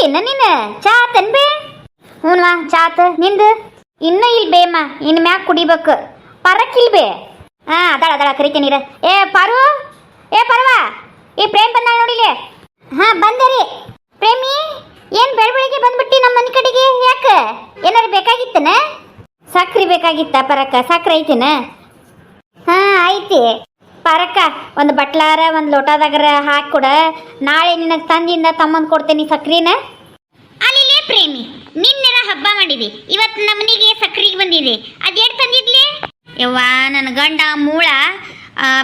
ಕುಡಿತೀನ ನೀನು ಚಾ ತನ್ಬೇ ಹ್ಞೂನ್ವಾ ಚಾ ಆತ ನಿಂದು? ಇನ್ನೂ ಇಲ್ಲ ಬೇಮ್ಮ ಇನ್ನು ಮ್ಯಾಗ ಕುಡಿಬೇಕು. ಪರಕ್ಕಿಲ್ ಬೇ ಹಾಂ ಅದಾಳ ಅದಾಳ, ಕರಿತೀನಿ ಇರ. ಏ ಪರು ಏ, ಪರವಾ? ಈ ಪ್ರೇಮ್ ಬಂದ ನೋಡಿಲೆ ಹಾಂ, ಬಂದೆ ರೀ. ಪ್ರೇಮಿ, ಏನು ಬೆಳ ಬೆಳಿಗ್ಗೆ ಬಂದ್ಬಿಟ್ಟಿ ನಮ್ಮ ಮನೆ ಕಡೆಗೆ? ಯಾಕೆ? ಏನಾರು ಬೇಕಾಗಿತ್ತನ? ಸಕ್ರೆ ಬೇಕಾಗಿತ್ತ ಪರಕ್ಕ ಸಕ್ರೆ ಐತಿನ? ಹಾಂ, ಐತಿ. ಪರಕ್ಕ ಒಂದು ಬಟ್ಲಾರ ಒಂದು ಲೋಟದಾಗರ ಹಾಕಿ ಕೊಡ. ನಾಳೆ ನಿನಗೆ ತಂದಿಂದ ತಮ್ಮಂದು ಕೊಡ್ತೇನೆ ಸಕ್ರಿನ. ಅಲ್ಲಿಲೇ ಪ್ರೇಮಿ ನಿನ್ನೆನ ಹಬ್ಬ ಮಾಡಿದೆ. ಇವತ್ತು ನಮ್ಮನಿಗೆ ಸಕ್ರಿಗೆ ಬಂದಿದೆ. ಅದೇಡ್ ತಂದಿದ್ಲಿ? ಯವ್ವ ನನ್ನ ಗಂಡ ಮೂಳ.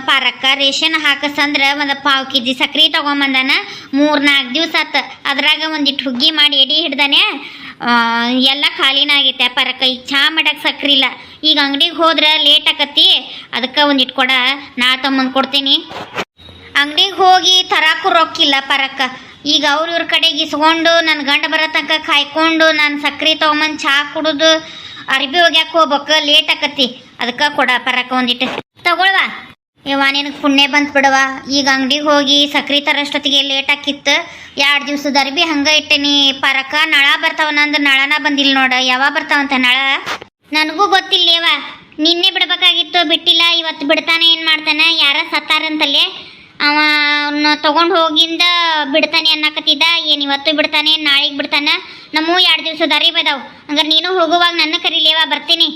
ಪಾರಕ್ಕ ರೇಷನ್ ಹಾಕಸಂದ್ರ ಒಂದು ಪಾವು ಕೆ ಜಿ ಸಕ್ರೆ ತಗೊಂಬಂದಾನ. ಮೂರು ನಾಲ್ಕು ದಿವಸ ಆತ. ಅದ್ರಾಗ ಒಂದಿಟ್ಟು ಹುಗ್ಗಿ ಮಾಡಿ ಎಡಿ ಹಿಡ್ದಾನೆ. ಎಲ್ಲ ಖಾಲಿನ ಆಗೈತೆ ಪರಕ್ಕ. ಈಗ ಚಾ ಮಾಡಕ್ಕೆ ಸಕ್ರೆ ಇಲ್ಲ ಈಗ ಅಂಗಡಿಗೆ ಹೋದ್ರೆ ಲೇಟ್ ಆಕತಿ ಅದಕ್ಕೆ ಒಂದು ಇಟ್ಕೊಡ, ನಾ ತಮ್ಮಂದು ಕೊಡ್ತೀನಿ. ಅಂಗಡಿಗೆ ಹೋಗಿ ತರಾಕು ರೊಕ್ಕಿಲ್ಲ ಪರಕ್ಕ. ಈಗ ಅವ್ರ ಇವ್ರ ಕಡೆಗೆ ಇಸ್ಕೊಂಡು ನನ್ನ ಗಂಡ ಬರೋ ತನಕ ಕಾಯ್ಕೊಂಡು ನಾನು ಸಕ್ರೆ ತೊಗೊಂಬಂದು ಚಹಾ ಕುಡಿದು, ಅರ್ಬಿ ಹೋಗ್ಯಾಕ ಹೋಗ್ಬೇಕು ಲೇಟ್ ಆಕತಿ. ಅದಕ್ಕೆ ಕೊಡ ಪರಕ್ಕ ಒಂದಿಟ್ಟು ತಗೊಳ್ವಾ. ಇವ ನಿನಗೆ ಪುಣ್ಯ ಬಂತು ಬಿಡವ ಈಗ ಅಂಗಡಿಗೆ ಹೋಗಿ ಸಕ್ರೆ ತರೋಷ್ಟೊತ್ತಿಗೆ ಲೇಟ್ ಆಕಿತ್ತು. ಎರಡು ದಿವ್ಸದ ಅರ್ಬಿ ಹಂಗೆ ಇಟ್ಟೇನಿ. ಪರಕ ನಳ ಬರ್ತಾವ ನಂದು ನಳನ ಬಂದಿಲ್ಲ ನೋಡ. ಯಾವಾಗ ಬರ್ತಾವಂತ ನಳ? ನನಗೂ ಗೊತ್ತಿಲ್ಲೇವ. ನಿನ್ನೆ ಬಿಡಬೇಕಾಗಿತ್ತು, ಬಿಟ್ಟಿಲ್ಲ, ಇವತ್ತು ಬಿಡ್ತಾನೆ ಏನು ಮಾಡ್ತಾನೆ? ಯಾರ ಸತ್ತಾರಂತಲ್ಲೇ? ಅವ ಅವನ್ನ ತಗೊಂಡು ಹೋಗಿಂದ ಬಿಡ್ತಾನೆ ಅನ್ನಕತ್ತಿದ್ದ, ಏನು ಇವತ್ತು ಬಿಡ್ತಾನೆ, ನಾಳೆಗೆ ಬಿಡ್ತಾನೆ? ನಮ್ಮ ಎರಡು ದಿವಸ ದಾರಿ ಅದಾವು ಹಂಗಾರೆ ನೀನು ಹೋಗುವಾಗ ನನ್ನ ಕರೀಲೇವ, ಬರ್ತೀನಿ.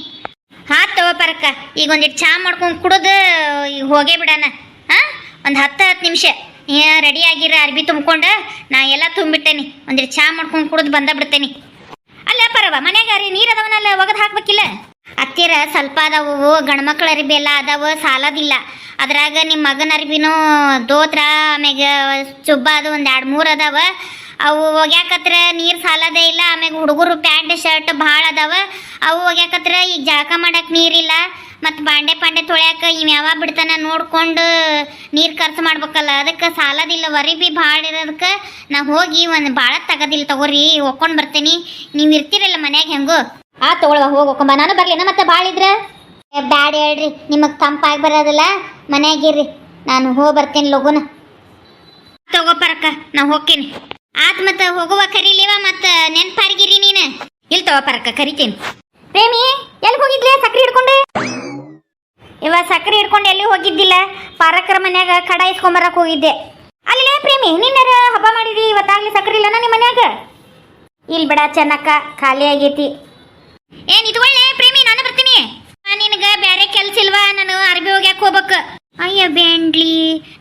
ಹಾ ತಗೋ ಪರಕ್ಕ ಈಗ ಒಂದಿಟ್ಟು ಚಾ ಮಾಡ್ಕೊಂಡು ಕುಡಿದು, ಈಗ ಹೋಗೇ ಬಿಡೋಣ ಹಾಂ? ಒಂದು ಹತ್ತು ಹತ್ತು ನಿಮಿಷ. ರೆಡಿ ಆಗಿರ, ಅರ್ಬಿ ತುಂಬ್ಕೊಂಡು, ನಾ ಎಲ್ಲ ತುಂಬಿಟ್ಟೇನಿ. ಒಂದಿಟ್ಟು ಚಾ ಮಾಡ್ಕೊಂಡು ಕುಡಿದು ಬಂದ ಬಿಡ್ತೇನೆ. ಅಲ್ಲ ಪರವ, ಮನ್ಯಾಗ ರೀ ನೀರು ಅದಾವನಲ್ಲ, ಒಗದು ಹಾಕ್ಬೇಕಿಲ್ಲ? ಹತ್ತಿರ ಸ್ವಲ್ಪ ಅದಾವು ಗಂಡ್ಮಕ್ಳ ಅರಿಬಿ ಎಲ್ಲ ಅದಾವ, ಸಾಲದಿಲ್ಲ. ಅದ್ರಾಗ ನಿಮ್ಮ ಮಗನ ಅರಿಬಿನೂ ದೋತ್ರ, ಆಮ್ಯಾಗ ಚುಬ್ಬ ಅದು ಒಂದು ಎರಡು ಮೂರು ಅದಾವ. ಅವು ಒಗ್ಯಾಕತ್ರ ನೀರು ಸಾಲದೇ ಇಲ್ಲ, ಆಮ್ಯಾಗ ಹುಡುಗರು ಪ್ಯಾಂಟ್, ಶರ್ಟ್ ಭಾಳ ಅದಾವ. ಅವು ಒಗ್ಯಾಕತ್ರ ಈಗ ಜಳಕ ಮಾಡಕ್ಕೆ ನೀರಿಲ್ಲ ಮತ್ತು ಬಾಂಡೆ ಪಾಂಡೆ ತೊಳ್ಯಾಕ ಇವ್ ಯಾವಾಗ ಬಿಡ್ತಾನ ನೋಡ್ಕೊಂಡು ನೀರು ಖರ್ಚು ಮಾಡ್ಬೇಕಲ್ಲ. ಅದಕ್ಕೆ ಸಾಲದಿಲ್ಲ ವರಿ ಬಿ ಭಾಳ ಇರೋದಕ್ಕೆ ನಾ ಹೋಗಿ ಒಂದು ಭಾಳ ತಗೋದಿಲ್ಲ ತಗೋರಿ, ಒಕ್ಕೊಂಡು ಬರ್ತೀನಿ. ನೀವು ಇರ್ತೀರಲ್ಲ ಮನ್ಯಾಗ ಹೆಂಗು? ಆ ತಗೊಳ್ವ ಹೋಗಿ ಒಕ್ಕೊಂಬ ನಾನು ಬರ್ಲೇನ ಮತ್ತೆ ಭಾಳ ಇದ್ರೆ? ಬ್ಯಾಡ ಹೇಳ್ರಿ. ನಿಮಗೆ ತಂಪಾಗಿ ಬರೋದಿಲ್ಲ. ಮನೆಯಾಗಿರ್ರಿ ನಾನು ಹೋಗಿ ಬರ್ತೀನಿ ಲಗುನ ತಗೋ ಪರಕ್ಕ ನಾ ಹೋಗ್ತೀನಿ. ಆತ್ ಮತ್ತೆ ಹೋಗುವ ಕರೀಲಿವ ಮತ್ತೆ ನೆನ್ಪಾರ್ಗಿರಿ ನೀನು. ಇಲ್ಲಿ ತಗೋಪರಕ್ಕ ಕರಿತೀನಿ. ಪ್ರೇಮಿ ಎಲ್ಲಿ ಹೋಗಿದ್ಲೆ? ಸಕ್ರೆ ಹಿಡ್ಕೊಂಡು? ಇವ ಸಕ್ರೆ ಹಿಡ್ಕೊಂಡು ಎಲ್ಲಿ ಹೋಗಿದ್ದಿಲ್ಲ? ಪಾರಕರ ಮನ್ಯಾಗ ಕಡ ಇಸ್ಕೊಂಬರಕ್ ಹೋಗಿದ್ದೆ. ಅಲ್ಲೇ ಪ್ರೇಮಿ, ನಿನ್ನರ ಹಬ್ಬ ಮಾಡಿದ್ರಿ ಇವತ್ತಾಗ್ಲಿ ಸಕ್ರೆ ಇಲ್ಲನ ನಿಮ್ಮ ಮನ್ಯಾಗ? ಇಲ್ಲಿ ಬಿಡ, ಚೆನ್ನಕ್ಕ, ಖಾಲಿ ಆಗೈತಿ. ಏನ್ ಇಟ್ಕೊಳ್ಳೆ ಪ್ರೇಮಿ, ನಾನು ಬರ್ತೀನಿ. ನಿನಗ ಬೇರೆ ಕೆಲ್ಸ ಇಲ್ವಾ? ನಾನು ಅರ್ಬಿ ಹೋಗ್ಯಾಕ ಹೋಗ್ಬೇಕು. ಅಯ್ಯ ಬೇಂಡ್ಲಿ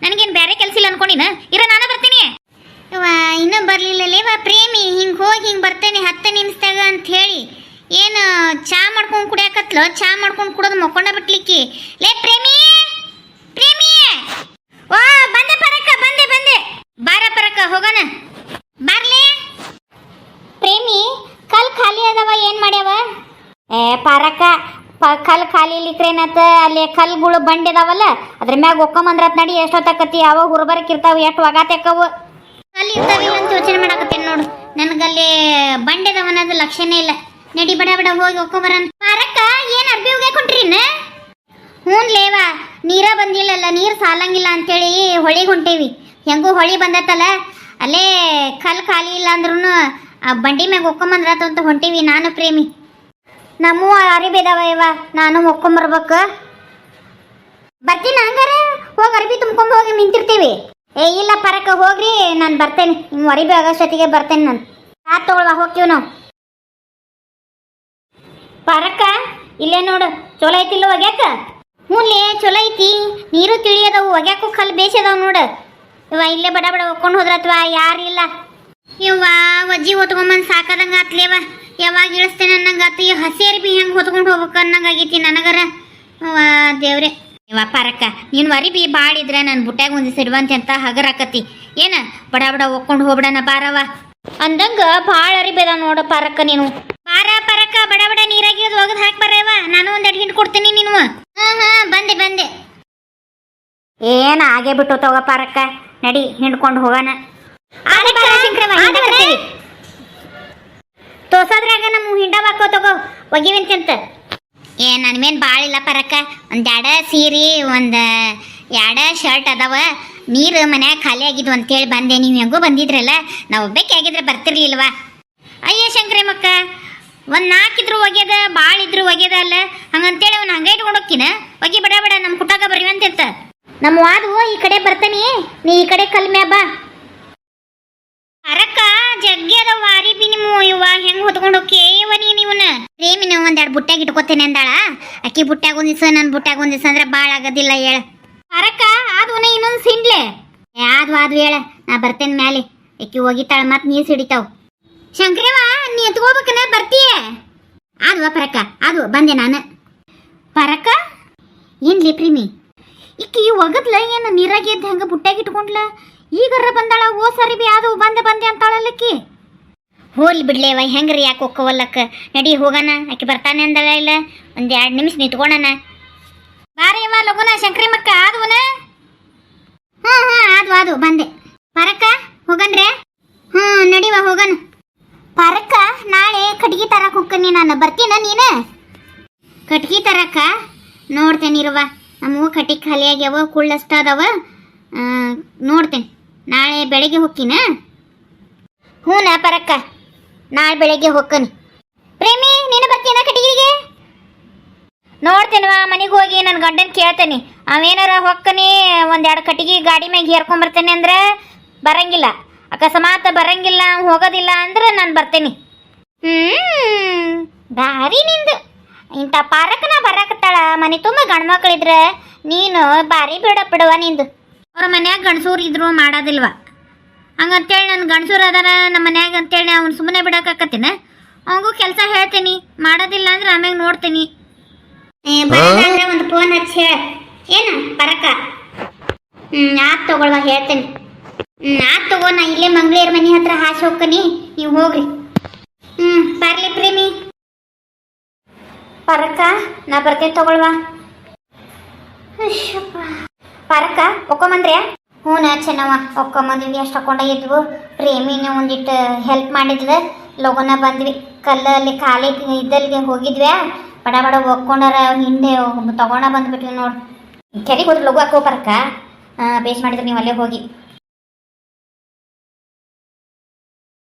ನನಗೇನು ಬೇರೆ ಕೆಲ್ಸ ಇಲ್ಲ ಅನ್ಕೊಂಡಿನ? ಇರ, ನಾನು ಬರ್ತೀನಿ. ಇನ್ನೂ ಬರ್ಲಿಲ್ಲ ಪ್ರೇಮಿ, ಹಿಂಗ್ ಹೋಗಿ ಹಿಂಗ್ ಬರ್ತೇನೆ, ಹತ್ತು ನಿಮಿಷದಾಗ ಅಂತ ಹೇಳಿ. ಏನು, ಚಾ ಮಾಡ್ಕೊಂಡು ಕುಡಿಯಾಕತ್ಲ? ಚಾ ಮಾಡ್ಕೊಂಡು ಕುಡೋದು ಮಕ್ಕೊಂಡ ಬಿಟ್ಲಿಕ್ಕಿ. ಲೇ, ಪ್ರೇಮಿ ವಾ ಬಂದೆ ಪರಕ್ಕ ಬಂದೆ ಬಂದೆ ಬಾರ ಪರಕ್ಕ ಹೋಗೋಣ ಬರ್ಲೇ ಪ್ರೇಮಿ ಕಲ್ ಖಾಲಿ ಅದಾವ ಏನ್ ಮಾಡ್ಯಾವ ಪಾರಕ್ಕ ಪ ಕಲ್ ಖಾಲಿ ಇಲ್ಲಿಕ್ರೇನತ್ತ ಅಲ್ಲಿ ಕಲ್ಗಳು ಬಂಡಿ ಅದಾವಲ್ಲ ಅದ್ರ ಮ್ಯಾಗ ಒಕ್ಕಂಬಂದ್ರತ್ ನಡಿ, ಎಷ್ಟೊತ್ತಾಕತಿ? ಯಾವಾಗ ಹುರ್ಬರಕ್ ಇರ್ತಾವ, ಎಷ್ಟು ಒಗಾತೆಕ್ಕವು ಅಲ್ಲಿ ಇರ್ತಾವಿಲ್ಲ ಅಂತ ಯೋಚನೆ ಮಾಡಕತ್ತೇನೆ ನೋಡು. ನನಗಲ್ಲಿ ಬಂಡಿ ಅದಾವ ಲಕ್ಷಣೇ ಇಲ್ಲ. ನಡಿ ಬಡ ಬಡ, ಹೋಗಿ ಒಕ್ಕೊಂಬರನ್ ಪಾರಕ್ಕ, ಏನ್ ಅರ್ಬಿ ಹೋಗ್ಯಾಕೊಂಡ್ರಿನ ಹ್ಞೂ ಲೇವಾ, ನೀರ ಬಂದಿಲ್ಲಲ್ಲ, ನೀರು ಸಾಲಂಗಿಲ್ಲ ಅಂತೇಳಿ ಹೊಳಿ ಹೊಂಟೇವಿ. ಹೆಂಗೂ ಹೊಳಿ ಬಂದತ್ತಲ್ಲ ಅಲ್ಲೇ ಕಲ್ ಖಾಲಿ ಇಲ್ಲ ಅಂದ್ರೂ ಆ ಬಂಡಿ ಮ್ಯಾಗ ಒಕ್ಕೊಂಬಂದ್ರಾತು ಅಂತ ಹೊಂಟೀವಿ ನಾನು ಪ್ರೇಮಿ. ನಮ್ಮೂ ಅರಿಬಿದಾವ ಇವ, ನಾನು ಒಕ್ಕೊಂಬರ್ಬೇಕು ಬರ್ತೀನಿ ಹಂಗಾರೆ, ಹೋಗಿ ಅರ್ಬಿ ತುಂಬ್ಕೊಂಡು ಹೋಗಿ ನಿಂತಿರ್ತೀವಿ. ಏ, ಇಲ್ಲ ಪರಕ, ಹೋಗ್ರಿ, ನಾನು ಬರ್ತೇನೆ. ನಿಮ್ಮ ಅರಿಬಿ ಆಗೋಷ್ಟೊತ್ತಿಗೆ ಬರ್ತೇನೆ ನಾನು. ಯಾರು ತಗೊಳ್ವಾ, ಹೋಗ್ತೀವಿ ನಾವು. ಪರಕ, ಇಲ್ಲೇ ನೋಡು, ಚಲೋ ಐತಿಲ್ಲ ಒಗ್ಯಾಕ ಹ್ಞೂಲೇ ಚಲೋ ಐತಿ. ನೀರು ತಿಳಿಯದವು ಒಗ್ಯಾಕು ಕಲ್ಲು ಬೇಸಿದವು ನೋಡು. ಇವ ಇಲ್ಲೇ ಬಡ ಬಡ ಒಕ್ಕೊಂಡು ಹೋದ್ರತ್ವಾ, ಯಾರು ಇಲ್ಲ. ಇವ್ವ ಒಜ್ಜಿ ಹೊತ್ಕೊಂಬಂದು ಸಾಕದಂಗ ಆತ್ಲೇವ ಯಾವಾಗ ಇಳಿಸ್ತೇನೆ ಅನ್ನಂಗಾತು ಈ ಹಸಿ ಅರಿಬಿ ಹೆಂಗೆ ಹೊತ್ಕೊಂಡು ಹೋಗ್ಬೇಕು ಅನ್ನಂಗ ಆಗೈತಿ ನನಗರ ದೇವ್ರೆ. ವ್ಯಾಪಾರಕ್ಕ ಪರಕ್ಕ ನೀನು ಅರಿಬಿ ಭಾಳ ಇದ್ರೆ ನನ್ನ ಬುಟ್ಯಾಗ ಒಂದು ಸಿಡ್ವಂತೆ ಅಂತ ಹಗರಾಕತಿ ಏನ? ಬಡ ಬಡ ಒಕ್ಕೊಂಡು ಹೋಗ್ಬಿಡಣ ಬಾರವ ಅಂದಂಗ ಭಾಳ ಅರಿಬೇದ ನೋಡ ಪಾರಕ್ಕ ನೀನು. ಬಾರ ಪರಕ್ಕ ಬಡ ಬಡ ನೀರಾಗಿ ಒಗದು ಹಾಕಿ ಬರವ ನಾನು ಒಂದ್ ಹಿಂಡ್ ಕೊಡ್ತೀನಿ ನೀನು. ಹಾ ಹಾ ಬಂದೆ ಬಂದೆ. ಏನ ಆಗೇ ಬಿಟ್ಟು ತಗೋ ಪಾರಕ್ಕ? ನಡಿ ಹಿಂಡ್ಕೊಂಡು ಹೋಗೋಣ. ತೋಸದ್ರಾಗ ನಮ್ಮ ಹಿಂಡವ ಹಾಕೋ ತಗೋ ಒಗಿವಂತಂತ ಏ ನನ್ನ ಮೇನ್ ಭಾಳ ಇಲ್ಲ ಪರಕ್ಕ ಒಂದು ಎಡ ಸೀರೆ, ಒಂದು ಎಡ ಶರ್ಟ್ ಅದಾವ. ನೀರು ಮನ್ಯಾಗ ಖಾಲಿ ಆಗಿದ್ವು ಅಂತೇಳಿ ಬಂದೆ. ನೀವು ಹೆಂಗೋ ಬಂದಿದ್ರಲ್ಲ, ನಾವು ಒಬ್ಬಕ್ಕೆ ಆಗಿದ್ರೆ ಬರ್ತಿರ್ಲಿಲ್ವಾ? ಅಯ್ಯ ಶಂಕ್ರಿ ಮಕ್ಕ, ಒಂದು ನಾಲ್ಕಿದ್ರು ಒಗ್ಯದ ಭಾಳ ಇದ್ರು ಒಗ್ಯದ ಅಲ್ಲ. ಹಂಗಂತೇಳಿ ಅವ್ನು ಹಂಗೆ ಇಟ್ಕೊಂಡು ಹೋಗ್ಕಿನ ಒಗಿ ಬಡ ಬಡ ನಮ್ಮ ಕುಟಾಗ ಬರೀವಂತಿರ್ತ ನಮ್ಮ ವಾದು ಈ ಕಡೆ ಬರ್ತಾನಿ. ನೀ ಈ ಕಡೆ ಕಲ್ಮ್ಯಾ ಬಾ. ಜಗ್ಗ್ಯದ ವಾರಿ ಬಿ ನಿಮ್ಮ ಇವ ಹೆಂಗ್ ಹೊತ್ಕೊಂಡು ನೀ ನೀವನ ಪ್ರೇಮಿನ ಒಂದೆರಡು ಬುಟ್ಟ್ಯಾಗ ಇಟ್ಕೋತೇನೆ ಅಂದಾಳ. ಅಕ್ಕಿ ಬುಟ್ಟ್ಯಾಗ ಒಂದಿಸ ನನ್ನ ಬುಟ್ಟ್ಯಾಗ ಒಂದ್ ದಿವ್ಸ ಅಂದ್ರೆ ಭಾಳ ಆಗೋದಿಲ್ಲ ಹೇಳ. ಅರಕ್ಕ ಆದ್ವನ ಇನ್ನೊಂದು ಸಿಂಡ್ಲೆ. ಯಾವ್ದು ಅದು ಹೇಳ, ನಾ ಬರ್ತೇನೆ ಮ್ಯಾಲೆ. ಅಕ್ಕಿ ಹೋಗಿತಾಳ ಮತ್ತೆ ನೀರ್ ಸಿಡಿತಾವ. ಶಂಕರವ ನೀ ಎತ್ಕೋಬೇಕನ, ಬರ್ತೀಯ? ಆದ್ವ ಪರಕ್ಕ ಅದು ಬಂದೆ ನಾನು. ಪರಕ್ಕ, ಏನ್ಲಿ ಪ್ರೇಮಿ? ಇಕ್ಕಿ ಒಗದ್ಲ ಏನು ನೀರಾಗಿ ಎದ್ದು ಹೆಂಗೆ ಬುಟ್ಟಾಗಿ ಇಟ್ಕೊಂಡ್ಲ? ಈಗರ ಬಂದಾಳ, ಓ ಸರಿ ಬಿ, ಅದು ಬಂದೆ ಬಂದೆ ಅಂತಾಳಲ್ಲಕ್ಕಿ ಹೋಲ್ ಬಿಡ್ಲೇವ ಹೆಂಗ್ರಿ ಯಾಕೆ ಒಕ್ಕವಲ್ಲಕ್ಕ? ನಡಿ, ಹೋಗೋಣ, ಆಕೆ ಬರ್ತಾನೆ ಅಂದಳ ಇಲ್ಲ? ಒಂದು ಎರಡು ನಿಮಿಷ ನಿಂತ್ಕೊಳ್ಳೋಣ ಬಾರಿ ಅವ ಲಗುನ, ಶಂಕರಿ ಮಕ್ಕ, ಆದವನ? ಹ್ಞೂ ಹ್ಞೂ ಆದು ಆದು ಬಂದೆ. ಪರಕ್ಕ ಹೋಗನ್ರೆ ಹ್ಞೂ ನಡಿವ ಹೋಗಣ. ಪರಕ್ಕ, ನಾಳೆ ಕಟ್ಗಿ ತರಕ್ಕೆ ಹೋಗ್ತೀನಿ ನಾನು. ಬರ್ತೀನ ನೀನು? ಕಟ್ಗಿ ತರಕ ನೋಡ್ತೇನಿರುವ ನಮ್ಮವು ಕಟ್ಟಿಗೆ ಖಾಲಿಯಾಗ್ಯಾವ ಕುಳ್ಳಷ್ಟ ಅದಾವ ನೋಡ್ತೇನೆ. ನಾಳೆ ಬೆಳಗ್ಗೆ ಹ್ಞೂ ನಾ ಪರಕ್ಕ ನಾಳೆ ಬೆಳಿಗ್ಗೆ ಹೋಗ್ಕನಿ ಪ್ರೇಮಿ, ನೀನು ಬರ್ತೀನ ಕಟ್ಟಿಗೆಗೆ ನೋಡ್ತೇನವ ಮನೆಗೆ ಹೋಗಿ ನನ್ನ ಗಂಡನ ಕೇಳ್ತೇನೆ. ಅವೇನಾರ ಹೊಕ್ಕನಿ, ಒಂದೆರಡು ಕಟ್ಟಿಗೆ ಗಾಡಿ ಮ್ಯಾಗ ಹೇರ್ಕೊಂಬರ್ತೇನೆ ಅಂದ್ರೆ ಬರಂಗಿಲ್ಲ. ಅಕಸ್ಮಾತ್ ಬರಂಗಿಲ್ಲ, ಹೋಗೋದಿಲ್ಲ ಅಂದ್ರೆ ನಾನು ಬರ್ತೇನೆ. ಹ್ಮ್, ದಾರಿ ನಿಂದು. ಇಂಥ ಪಾರಕ್ಕನ ಬರಕತ್ತಾಳ, ಮನೆ ತುಂಬ ಗಂಡ್ಮಕ್ಳಿದ್ರೆ ನೀನು ಬಾರಿ ಬಿಡ ಬಿಡುವ ನಿಂದು. ಅವ್ರ ಮನ್ಯಾಗ ಗಂಡಸೂರು ಇದ್ರು ಮಾಡೋದಿಲ್ವ. ಹಂಗಂತೇಳಿ ನನ್ನ ಗಂಡಸೂರು ಅದಾರ ನಮ್ಮ ಮನ್ಯಾಗ ಅಂತೇಳಿ ಅವ್ನು ಸುಮ್ಮನೆ ಬಿಡಕಾಕತ್ತೀನ ಅವಂಗೂ ಕೆಲಸ ಹೇಳ್ತೀನಿ ಮಾಡೋದಿಲ್ಲ ಅಂದ್ರೆ ಆಮ್ಯಾಗ ನೋಡ್ತೀನಿ. ಒಂದು ಫೋನ್ ಹಚ್ಚಿ ಹೇಳ. ಏನ ಬರಕ? ಹ್ಞೂ ಆತ್ ತಗೊಳ್ವ ಹೇಳ್ತೀನಿ. ಹ್ಮ್ ಆತ್ ತಗೋ ನಾ ಇಲ್ಲೇ ಮಂಗಳೂರು ಮನೆ ಹತ್ರ ಹಾಸಿ ಹೋಗ್ತೀನಿ. ನೀವು ಹೋಗ್ರಿ. ಹ್ಮ್ ಬರ್ಲಿ ಪ್ರೇಮಿ. ಬರಕ ನಾ ಬರ್ತೇನೆ ತಗೊಳ್ವಾ. ಅಶ್ಯಪ್ಪ. ಪರಕ ಒಕ್ಕೊಂಬಂದ್ರೆ ಹ್ಞೂ ಚೆನ್ನವ ಒಕ್ಕೊಂಬಂದ್ವಿ ಅಷ್ಟು ಹಾಕೊಂಡ ಇದ್ವು. ಪ್ರೇಮಿನ ಒಂದಿಟ್ಟು ಹೆಲ್ಪ್ ಮಾಡಿದ್ವಿ. ಲಗೋನ ಬಂದ್ವಿ. ಕಲ್ಲಲ್ಲಿ ಖಾಲಿ ಇದ್ದಲ್ಲಿಗೆ ಹೋಗಿದ್ವಿ. ಬಡ ಬಡ ಒಕ್ಕೊಂಡಾರ, ಹಿಂದೆ ತಗೊಂಡ ಬಂದ್ಬಿಟ್ವಿ ನೋಡಿ. ಕೆರೆಗೆ ಹೋದ್ರೆ ಲಗು ಹಾಕೋ ಪರಕ ಬೇಸ್ ಮಾಡಿದ್ರೆ ನೀವು ಅಲ್ಲೇ ಹೋಗಿ.